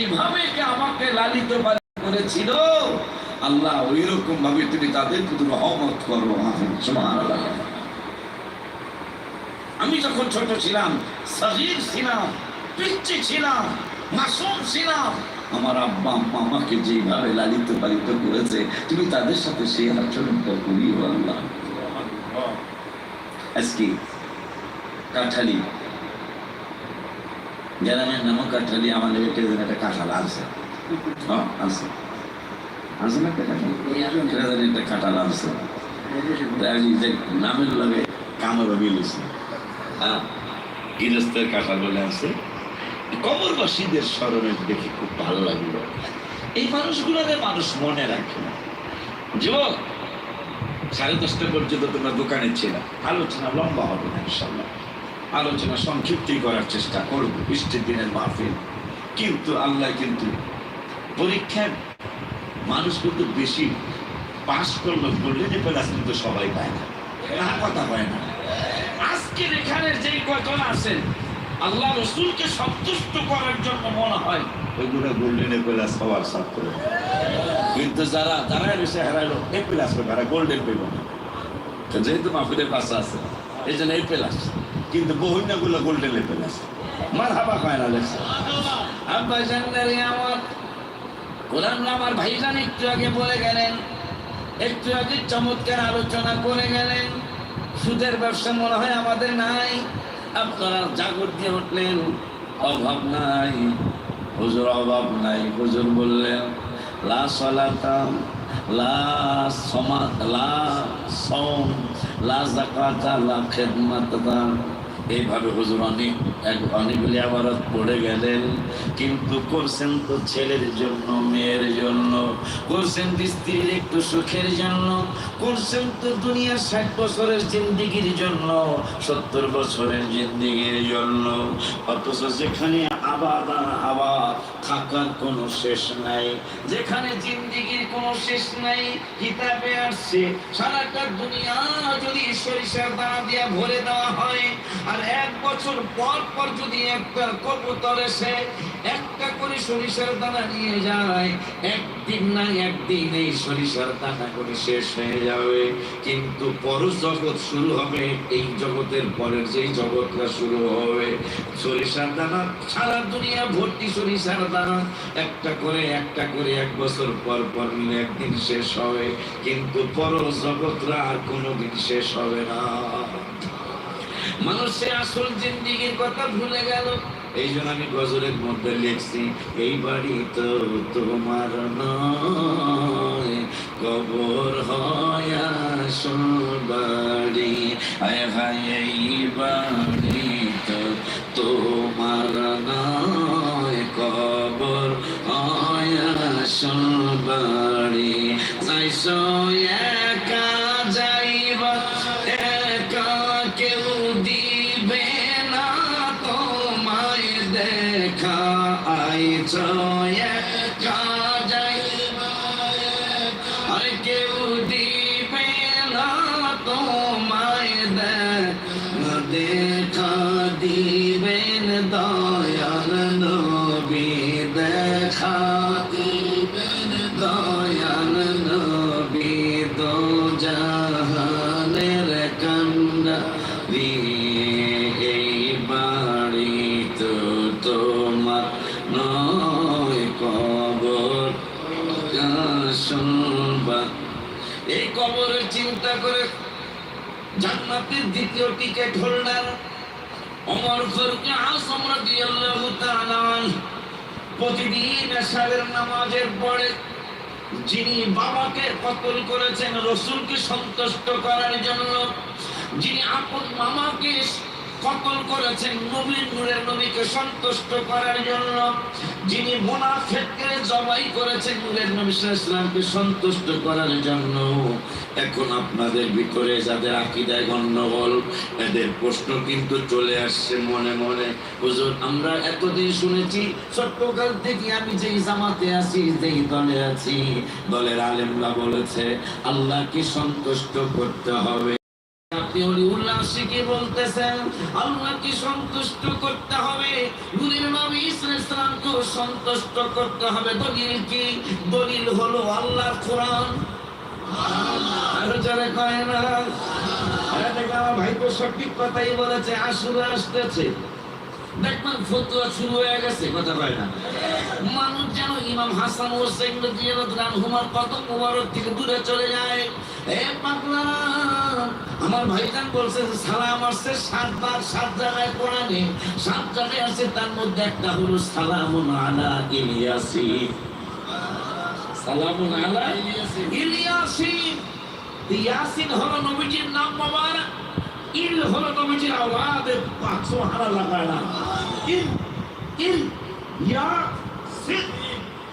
এইভাবে আমাকে লালিত পালিত করেছিল? আল্লাহ ওই রকম ভাবে তুমি রহমত করো আমি যখন ছোট ছিলাম, সগীর ছিলাম পিচ্ছি ছিলাম, মাসুম ছিলাম, আমার আব্বা, আম্মা আমাকে যেভাবে লালিত পালিত করেছে, তুমি তাদের সাথে সেই আচরণটা করিও, আল্লাহ। আজকে কাঠালি গ্রামের নামও কাঠালি আমাদের একটা একটা কাঁঠাল আছে হ্যাঁ আছে আছে না একটা কাঁঠাল একটা কাঁঠাল আছে যে নামের লগে কামড় মিলেছে। হ্যাঁ গৃহস্থের কাঁঠাল বলে আছে কবরবাসীদের স্মরণে দেখে খুব ভালো লাগল। এই মানুষগুলোরে মানুষ মনে রাখে না। যুবক সাড়ে দশটা পর্যন্ত তোমরা দোকানে ছিল। আলোচনা লম্বা হবে না ইনশাল্লাহ আলোচনা সংক্ষিপ্তি করার চেষ্টা করব বৃষ্টির দিনের মাহফিল। কিন্তু আল্লাহ কিন্তু পরীক্ষায় মানুষ কিন্তু বেশি পাশ করল গোল্ডেনে প্লাস কিন্তু সবাই পায় না। কথা পায় না। আজকের এখানের যেই কজন আছেন, আল্লাহ রসুলকে সন্তুষ্ট করার জন্য মনে হয় ওইগুলো গোল্ডেনে প্লাস হওয়ার ছাত্র কিন্তু যারা যারা এসে হারাইলো এ প্লাস আর গোল্ডেন তো যেহেতু মাহফিলের পাশে আছে, এই জন্য এই প্লাস কিন্তু বহুনাগুলো গোল্ডেন প্লাস মার হাবা না লেখছে আব্বা আমার কোরআন আমার ভাইজান একটু আগে বলে গেলেন, একটু আগে চমৎকার আলোচনা করে গেলেন, সুদের ব্যবসা মনে হয় আমাদের নাই, আপনারা জাগর দিয়ে উঠলেন, অভাব নাই, হুজুর অভাব নাই, হুজুর বললেন, লা সলাতা লা সমা লা সম লা জাকাতা লা এইভাবে হুজুর অনেক, এক অনেকগুলি আবারত পড়ে গেলেন। কিন্তু করছেন তো ছেলের জন্য, মেয়ের জন্য, করছেন স্ত্রীর একটু সুখের জন্য, করছেন তো দুনিয়ার ষাট বছরের জিন্দিগির জন্য, সত্তর বছরের জিন্দিগির জন্য। অথচ যেখানে আবাদ আবাদ থাকার কোনো শেষ নাই। যেখানে জিন্দিগির কোনো শেষ নাই, কিতাবে আসছে, সারাটা দুনিয়া যদি সরিষার দানা দিয়া ভরে দেওয়া হয় এক বছর পর পর যদি একটা কবুতর এসে একটা করে সরিষার দানা নিয়ে যায়, একদিন না একদিন এই সরিষার দানা করে শেষ হয়ে যাবে। কিন্তু পর জগৎ শুরু হবে, এই জগতের পরের যেই জগৎটা শুরু হবে। সরিষার দানা, সারা দুনিয়া ভর্তি সরিষার দানা, একটা করে একটা করে এক বছর পর পর মিলে একদিন শেষ হবে। কিন্তু পর জগৎরা আর কোনোদিন শেষ হবে না। মানুষের আসল জিন্দিগির কথা ভুলে গেল। এই জন্য আমি গজলের মধ্যে লিখছি, এই বাড়ি তো তোমার নয়, কবর হয় বাড়ি। আয় হায়, এই বাড়ি তো তোমার নয়, কবর হয় বাড়ি। যাইছো নবী দেখা দিবেন দয়াল নবী দো জাহানের কান্ডা এই বাড়ি তো তোমার নয় কবর শুনবা এই কবরের চিন্তা করে জান্নাতের দ্বিতীয় ticket holder Omar Farooq Azam রাদিয়াল্লাহু তাআলা প্রতিদিন এশারের নামাজের পরে যিনি বাবাকে কতল করেছেন, রসুলকে সন্তুষ্ট করার জন্য, যিনি আপন মামাকে কতল করেছেন নবীর নূরের নবীকে সন্তুষ্ট করার জন্য। যিনি মুনাফিককে জবাই করেছেন নূরের নবী ইসলামকে সন্তুষ্ট করার জন্য। এখন আপনাদের ভিতরে যাদের আকীদায় গন্ডগোল এদের প্রশ্ন কিন্তু চলে আসছে মনে মনে। হুজুর, আমরা এতদিন শুনেছি, ছোট্টকাল থেকে আমি যেই জামাতে আছি, যেই দলে আছি, দলের আলেমরা বলেছে, আল্লাহকে সন্তুষ্ট করতে হবে। সন্তুষ্ট করতে হবে? দলিল কি? দলিল হলো আল্লাহর কোরআন। আর যারা কয় না। আরে দেখ, আমার ভাই তো সঠিক কথাই বলেছে, আসুরে আসতেছে। দেখবেন ফতুয়া শুরু হয়ে গেছে, কথা কয় না। মানুষ যেন ইমাম হাসান হোসেন হুমার কত মুবারক থেকে দূরে চলে যায়। এ পাগলা, আমার ভাইজান বলছে সালাম আসছে সাতবার, সাত জায়গায় কোরআনে, সাত জায়গায় আছে, তার মধ্যে একটা হলো সালামুন আলা ইলিয়াসি সালামুন আলা ইলিয়াসি ইয়াসিন হলো নবীজির নাম মোবারক। ইল হলো নবীজির আওলাদে পাক সুবহানাল্লাহ লাগায় না। ইল ইল, ইয়াসিন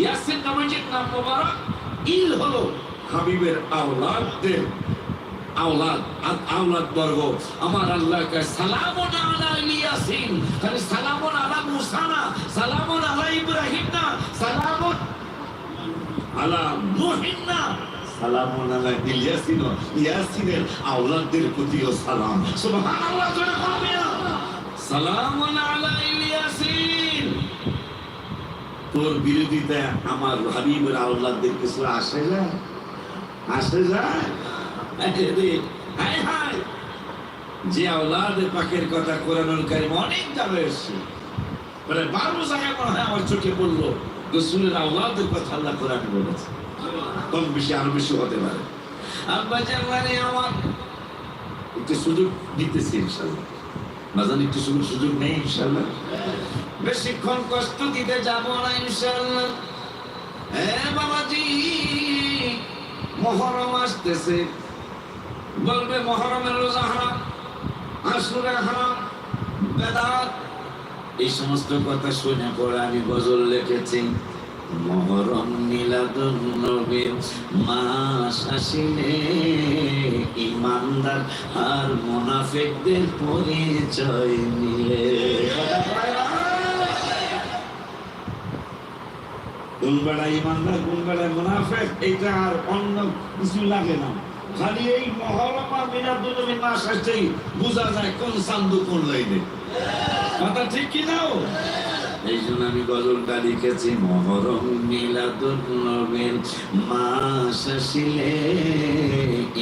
ইয়াসিন নবীজির নাম মোবারক। ইল হলো হাবিবের আওলাদদের আওলাদ আর আওলাদ বর্গ। আমার আল্লাহকে সালামুন আলা ইয়াসিন। খালি সালামুন আলা মুসা না সালামুন আলা ইব্রাহিম না, সালামুন আলা নুহিন না। সালামুন আলা ইলিয়াসিন ইয়াসিনের আওলাদদের প্রতিও সালাম। সুবহানাল্লাহ না আলা ইলিয়াসিন তোর বিরোধিতা আমার হাবিবের আওলাদদের কিছু আসে যায় আসে হায় যে আওলাদ পাকের কথা কোরআনুল কারিম অনেক যাবে এসছে বারো জায়গায় মনে হয় আমার চোখে পড়ল। রসুলের আওলাদের কথা আল্লাহ কোরআনে বলেছে। কম বেশি আরও বেশি হতে পারে। জানলানে আমার একটু সুযোগ দিতেছি ইনশাল্লাহ। একটু সুযোগ সুযোগ নেই ইনশাল্লাহ? বেশিক্ষণ কষ্ট দিতে যাব না ইনশাল্লাহ। হ্যাঁ বাবাজি মহরম আসতেছে। বলবে মহরমের রোজা হারাম আসুরে হারাম বেদাত এই সমস্ত কথা শুনে পরে আমি গজল লিখেছি। মহরম মিলাদুন নবীর মাস আসিলে ইমানদার আর মুনাফিকদের পরিচয় নিলে কোন বেড়া ইমানদার কোন বেড়া মুনাফিক, এইটা আর অন্য কিছু লাগে না। খালি এই মহরম আর মিলাদুন মাস আসছেই বোঝা যায় কোন সান্দু কোন লাইনে। কথা ঠিক কি নাও এই জন্য আমি গজলটা লিখেছি, মহরম মিলাদুন নবীর মাস আসিলে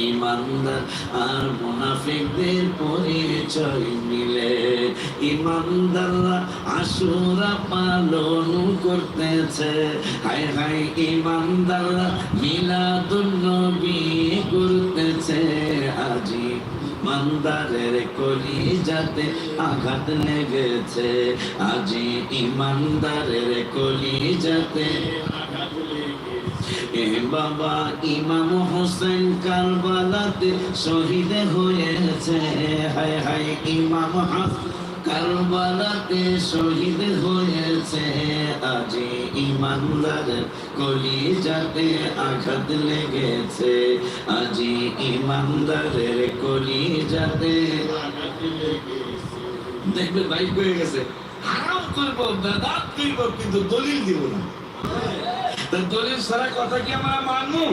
ইমানদার আর মুনাফিকদের পরিচয় মিলে। ইমানদাররা পালন করতেছে। ইমানদাররা মিলাদুন নবী করতেছে। আজি ইমানদারের কলি যাতে আঘাত লেগেছে। আজি ইমানদারের কলি যাতে বাবা ইমাম হোসেন কারবালাতে শহীদ হয়েছে। হায় হায় ইমাম হাসান কারবালাতে শহীদ হয়েছে আজি ইমানদার কলি যাতে আঘাত লেগেছে। আজি ইমানদারের কলি যাতে দেখবে বাইক হয়ে গেছে। হারাম করব করব, কিন্তু দলিল দিব না। দলিল ছাড়া কথা কি আমরা মানবো?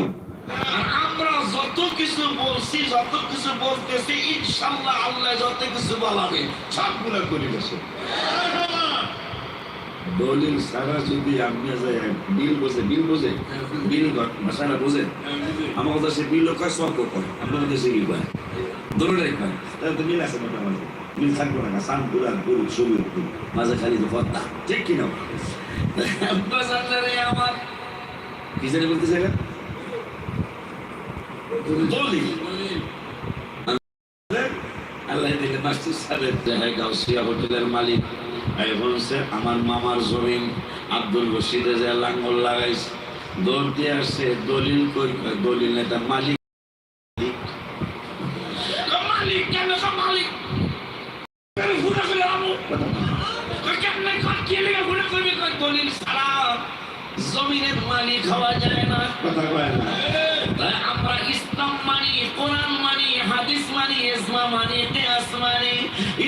আর আমরা যত কিছু বলছি যত কিছু বলতেছি ইনশাল্লাহ আল্লাহ যত কিছু বলাবে সবগুলো করে গেছে। দলিল সারা যদি আপনি বিল বোঝে বিল বোঝে বিল বোঝে আমার দেশে বিল কয় সব কয় আপনার দেশে কি কয়। তাহলে তো মিল আছে মোটামুটি। মিল থাকব না আর পুরুষ সবুজ মাঝে খালি তো পদ্মা। ঠিক কিনা? আমার কি জানি বলতে চাইলেন দলিল আল্লাহ দিলে মাস্টার সাহেব জায়গায় গাউসিয়া হোটেলের মালিক এখন আমার মামার জমিন আব্দুল রশিদে যে লাঙ্গল লাগাইছে দৌড় দিয়ে আসছে দলিল করি দলিল নেতা মালিক। মালিক কেন মালিক? দলিল সারা জমিনের মালিক হওয়া যায় না। কথা কয় না। ইসলাম মানি, কোরআন মানি, হাদিস মানি ইসলাম মানি, কিয়াস মানি।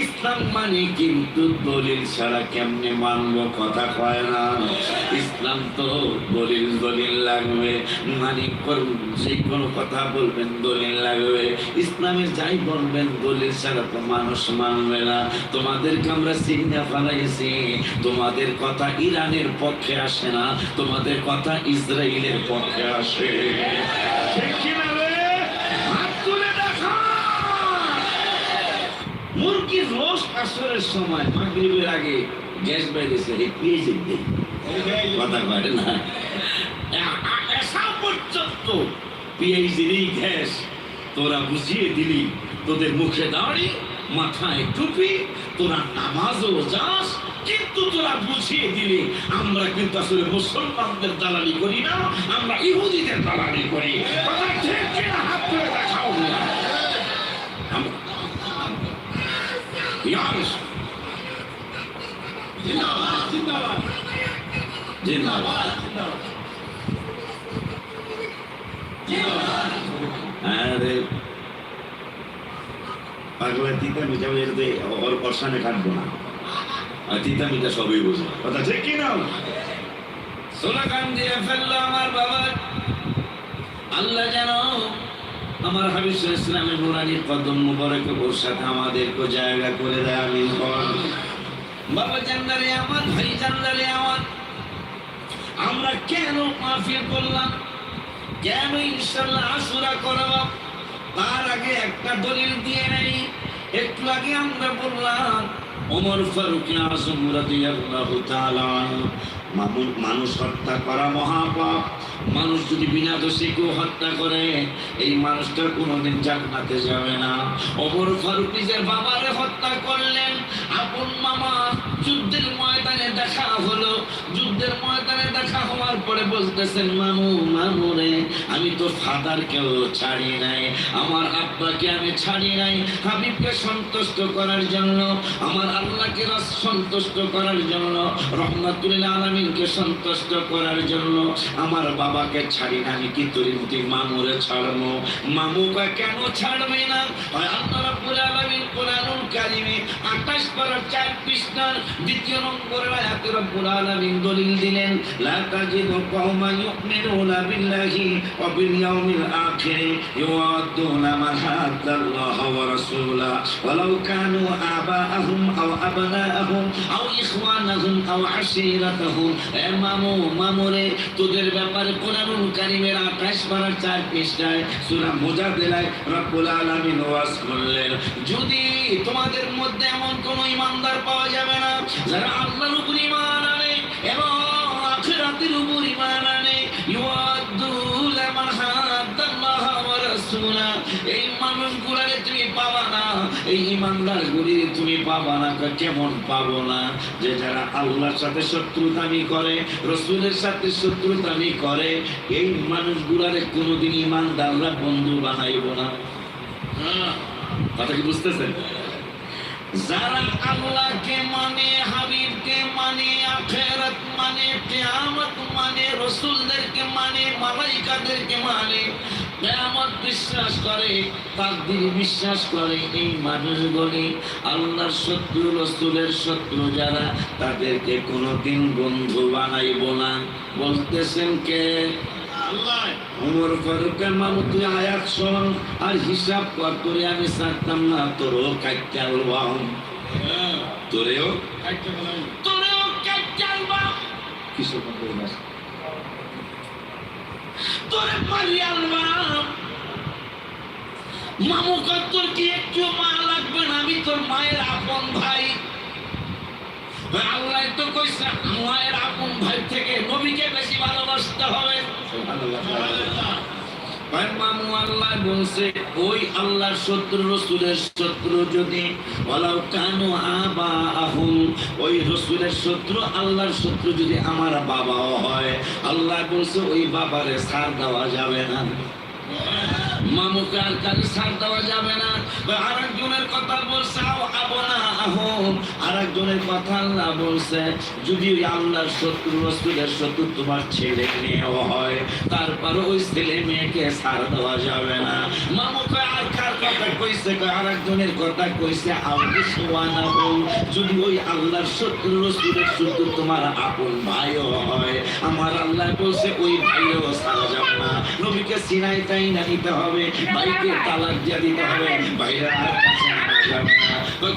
ইসলাম মানি কিন্তু দলিল ছাড়া কেমনে মানব কথা কয় না। ইসলাম তো দলিল দলিল লাগবে। মানি করুন যে কোনো কথা বলবেন দলিল লাগবে। ইসলামে যাই বলবেন দলিল ছাড়া তো মানুষ মানবে না। তোমাদেরকে আমরা চিন্তা ফেলাইছি। তোমাদের কথা ইরানের পক্ষে আসে না। তোমাদের কথা ইসরায়েলের পক্ষে আসে। ঠিক কিনা রে? হাত তুলে দেখা মুরগির রোজ আসরের সময় মাগরিবের আগে গ্যাস এই পেঁয়াজ দেই কথা কয় না? এসা পর্যন্ত পিএইচডি গ্যাস। তোরা বুঝিয়ে দিলি, তোদের মুখে দাড়ি, মাথায় টুপি, তোরা নামাজও যাস, কিন্তু তোরা বুঝিয়ে দিলি, আমরা কিন্তু আসলে মুসলমানদের দালালি করি না, আমরা ইহুদিদের দালালি করি। কথা ঠিক আরে তিতা মিটা সবই বুঝব কথা কি না সোলাকান দিয়ে ফেলল আমার বাবা আল্লাহ যেন আমার হাবিব ইসলামের নুরানি কদম মুবারক সাথে আমাদেরকে জায়গা করে দেয় আমি বাবা জান্নারে আমার, ভাই জান্নারে আমার। আমরা কেন মাফিয়া করলাম কেন ইনশাল্লাহ আশুরা করাবো? তার আগে একটা দলিল দিয়ে নেই। একটু আগে আমরা বললাম ওমর ফারুক আজম রাদিয়াল্লাহু তাআলা মানু- মানুষ হত্যা করা মহাপাপ। মানুষ যদি বিনা দোষে কেউ হত্যা করে, এই মানুষটা কোনোদিন জান্নাতে যাবে না। ওমর ফারুক নিজের বাবারে হত্যা করলেন। আপন মামা যুদ্ধের হলো যুদ্ধের ময়দানে দেখা হওয়ার পরে বলতেছেন, মামু মামু রে, আমি তো ফাদারকেও ছাড়ি নাই। আমার আব্বাকে আমি ছাড়ি নাই। হাবিবকে সন্তুষ্ট করার জন্য, আমার আল্লাহকে সন্তুষ্ট করার জন্য রহমাতুল্লাহ আলমিনকে সন্তুষ্ট করার জন্য আমার বাবাকে ছাড়ি না আমি কি তোর মামুরে ছাড়বো? মামুকে কেন ছাড়বে না? আল্লাহ কারিমে 28 পারা 4 পৃষ্ঠার দ্বিতীয় নম্বরের আয়াতে রব্বুল আলামিন দলিল দিলেন, লা তাজিদু কওমান ইউমিনুনা বিল্লাহি ওয়া বিল ইয়াউমিল আখির ইউআদ্দুনা হাদ্দাল্লাহ ওয়া রাসূলা ওয়ালাউ কানু আবাআহুম আও আবনাআহুম আও ইখওয়ানাহুম আও আশীরাতাহুম। এ মামু, মামুরে, তোদের ব্যাপারে কোরআনুল কারিমের 28 পারা 4 পৃষ্ঠায় সূরা মুজাদিলায় রব্বুল আলামিন ওয়াজ করলেন। যদি তোমাদের মধ্যে এমন কোন ইমানদার পাওয়া যাবে না যারা আল্লাহর উপর ঈমান আনে এবং আখিরাতের উপর ইমান আনে। এই তুমি পাবা না এই ইমানদার গুলি তুমি পাবা না। কেমন পাবো না? যে যারা আল্লাহর সাথে শত্রুতামি করে রসুলের সাথে শত্রুতামি করে এই মানুষগুলারে কোনোদিন ইমানদাররা বন্ধু বানাইব না। হ্যাঁ, কথা কি বুঝতেছেন? যারা আল্লাহকে মানে হাবিবকে মানে আখেরাত মানে কিয়ামত মানে রসুলদেরকে মানে মালাইকাদেরকে মানে কিয়ামত বিশ্বাস করে, তাকদীর বিশ্বাস করে এই মানুষগুলি আল্লাহর শত্রু, রসুলের শত্রু যারা, তাদেরকে কোনোদিন বন্ধু বানাইব না। বলতেছেন কে? উমর ফারুকের মামু তুই আয়াত শোন, আর হিসাব কর আমি না, তোরও তোরেও? তোরেও তোরে মামু কর, তোর কি একটু মা লাগবে না? আমি তোর মায়ের আপন ভাই। আল্লাহ তো কইছে, মায়ের আপন ভাই থেকে নবীকে বেশি ভালোবাসতে হবে। ওই আল্লাহর শত্রু, রসুলের শত্রু যদি ওই রসুলের শত্রু, আল্লাহর শত্রু যদি আমার বাবাও হয়, আল্লাহ বলছে, ওই বাবারে সার দেওয়া যাবে না। মামুকে আর কারও ছাড় দেওয়া যাবে না। আর একজনের কথা বলছে না আর একজনের কথা আল্লাহ বলছে, যদি ওই আল্লাহর শত্রু রসুলের শত্রু তোমার ছেলে মেয়েও হয় তারপর ওই ছেলে মেয়েকে ছাড় দেওয়া যাবে না। মামুকে আর কার কথা কইছে? আর একজনের কথা কইছে আবু সুবহানা বল যদি ওই আল্লাহর শত্রু রসুলের শত্রু তোমার আপন ভাইও হয়। আমার আল্লাহ বলছে, ওই ভাইও ছাড়া যাবে না। নবীকে সিনাই তাই না নিতে হবে। ভাইকে তালাক দিয়ে দিতে হবে। বাইরে আর কাছে